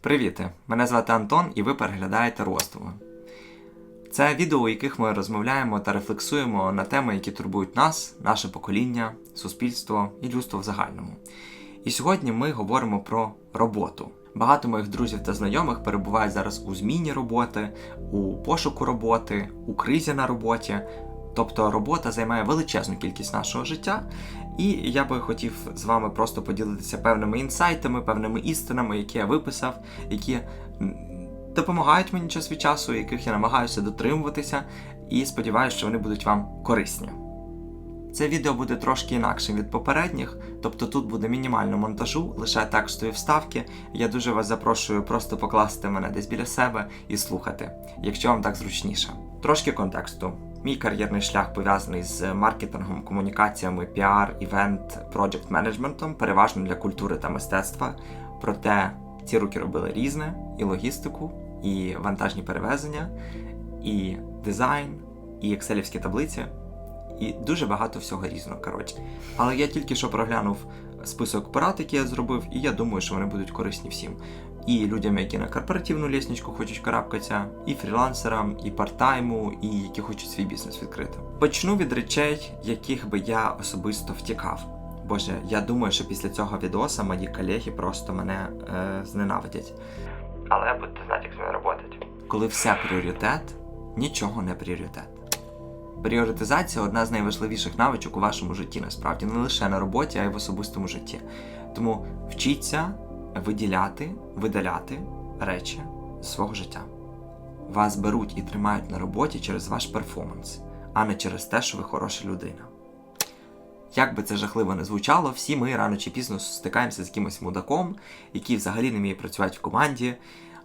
Привіт! Мене звати Антон і ви переглядаєте Ростово. Це відео, у яких ми розмовляємо та рефлексуємо на теми, які турбують нас, наше покоління, суспільство і людство в загальному. І сьогодні ми говоримо про роботу. Багато моїх друзів та знайомих перебувають зараз у зміні роботи, у пошуку роботи, у кризі на роботі. Тобто робота займає величезну кількість нашого життя, і я би хотів з вами просто поділитися певними інсайтами, певними істинами, які я виписав, які допомагають мені час від часу, яких я намагаюся дотримуватися, і сподіваюся, що вони будуть вам корисні. Це відео буде трошки інакшим від попередніх, тобто тут буде мінімально монтажу, лише текстові вставки. Я дуже вас запрошую просто покласти мене десь біля себе і слухати, якщо вам так зручніше. Трошки контексту. Мій кар'єрний шлях пов'язаний з маркетингом, комунікаціями, піар, івент, проджект менеджментом, переважно для культури та мистецтва. Проте ці руки робили різне: і логістику, і вантажні перевезення, і дизайн, і екселівські таблиці, і дуже багато всього різного. Коротше. Але я тільки що проглянув список порад, які я зробив, і я думаю, що вони будуть корисні всім. І людям, які на корпоративну лісничку хочуть карабкатися, і фрілансерам, і партайму, і які хочуть свій бізнес відкрити. Почну від речей, яких би я особисто втікав. Боже, я думаю, що після цього відоса мої колеги просто мене е, зненавидять. Але будете знати, як з мене працювати. Коли все пріоритет, нічого не пріоритет. Пріоритизація одна з найважливіших навичок у вашому житті, насправді, не лише на роботі, а й в особистому житті. Тому вчіться виділяти, видаляти речі з свого життя. Вас беруть і тримають на роботі через ваш перформанс, а не через те, що ви хороша людина. Як би це жахливо не звучало, всі ми рано чи пізно стикаємося з якимось мудаком, який взагалі не вміє працювати в команді,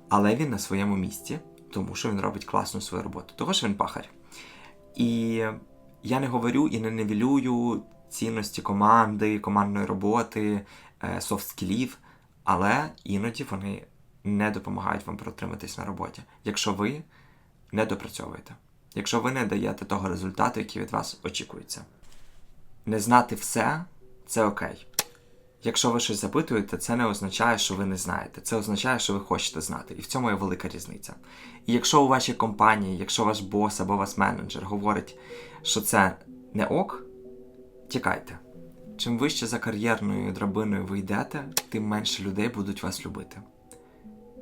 але він на своєму місці, тому що він робить класну свою роботу, того що він пахар. І я не говорю і не невілюю цінності команди, командної роботи, софт-скілів, але іноді вони не допомагають вам протриматись на роботі, якщо ви не допрацьовуєте, якщо ви не даєте того результату, який від вас очікується. Не знати все це окей. Якщо ви щось запитуєте, це не означає, що ви не знаєте. Це означає, що ви хочете знати. І в цьому є велика різниця. І якщо у вашій компанії, якщо ваш бос або ваш менеджер говорить, що це не ок, тікайте. Чим вище за кар'єрною драбиною ви йдете, тим менше людей будуть вас любити.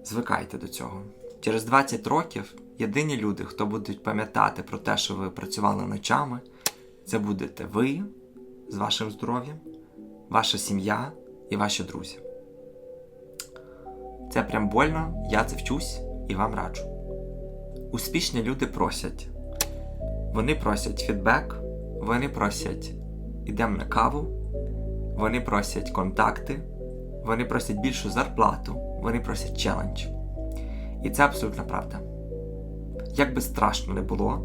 Звикайте до цього. Через 20 років єдині люди, хто будуть пам'ятати про те, що ви працювали ночами, це будете ви з вашим здоров'ям, ваша сім'я і ваші друзі. Це прям больно, я це вчусь і вам раджу. Успішні люди просять. Вони просять фідбек, вони просять ідемо на каву, вони просять контакти, вони просять більшу зарплату, вони просять челендж. І це абсолютна правда. Як би страшно не було,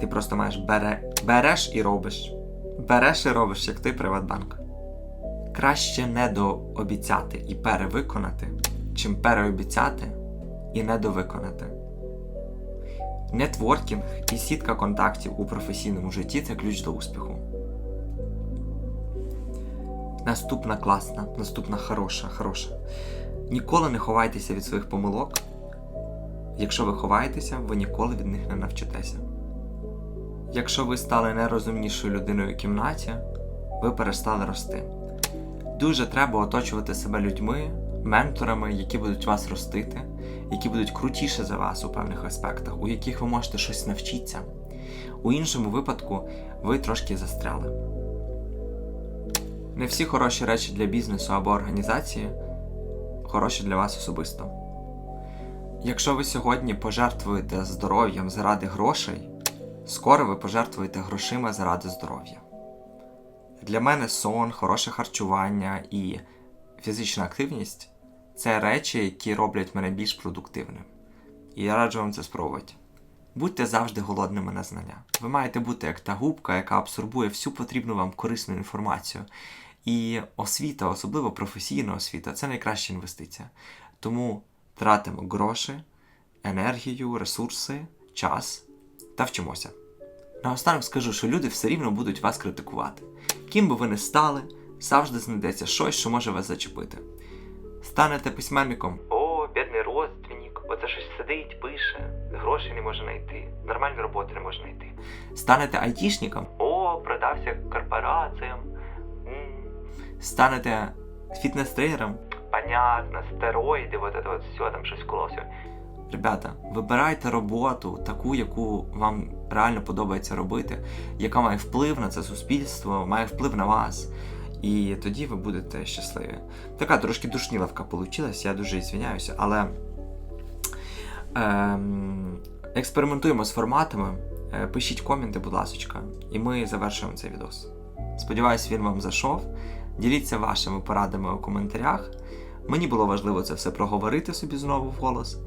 ти просто маєш бере, береш і робиш. Береш і робиш, як той Приватбанк. Краще недообіцяти і перевиконати, чим переобіцяти і недовиконати. Нетворкінг і сітка контактів у професійному житті це ключ до успіху. Наступна класна, наступна хороша, хороша. Ніколи не ховайтеся від своїх помилок. Якщо ви ховаєтеся, ви ніколи від них не навчитеся. Якщо ви стали нерозумнішою людиною в кімнаті, ви перестали рости. Дуже треба оточувати себе людьми, менторами, які будуть вас ростити, які будуть крутіше за вас у певних аспектах, у яких ви можете щось навчитися. У іншому випадку ви трошки застряли. Не всі хороші речі для бізнесу або організації хороші для вас особисто. Якщо ви сьогодні пожертвуєте здоров'ям заради грошей, скоро ви пожертвуєте грошима заради здоров'я. Для мене сон, хороше харчування і фізична активність це речі, які роблять мене більш продуктивним. І я раджу вам це спробувати. Будьте завжди голодними на знання. Ви маєте бути як та губка, яка абсорбує всю потрібну вам корисну інформацію. І освіта, особливо професійна освіта, це найкраща інвестиція. Тому тратимо гроші, енергію, ресурси, час та вчимося. Наостанок скажу, що люди все рівно будуть вас критикувати. Ким би ви не стали, завжди знайдеться щось, що може вас зачепити. Станете письменником. О, бідний родственник, оце щось сидить, пише, грошей не може знайти, нормальної роботи не може знайти. Станете айтішником? О, продався корпораціям. М. Станете фітнес-тренером? Понятно, стероїди, вот это вот все, там щось колося. Ребята, вибирайте роботу, таку, яку вам реально подобається робити, яка має вплив на це суспільство, має вплив на вас. І тоді ви будете щасливі. Така трошки душніловка вийшла, я дуже звиняюся, але експериментуємо з форматами. Е, Пишіть коменти, будь ласка, і ми завершуємо цей відос. Сподіваюсь, він вам зайшов. Діліться вашими порадами у коментарях. Мені було важливо це все проговорити собі знову в голос.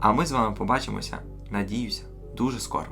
А ми з вами побачимося, надіюся, дуже скоро.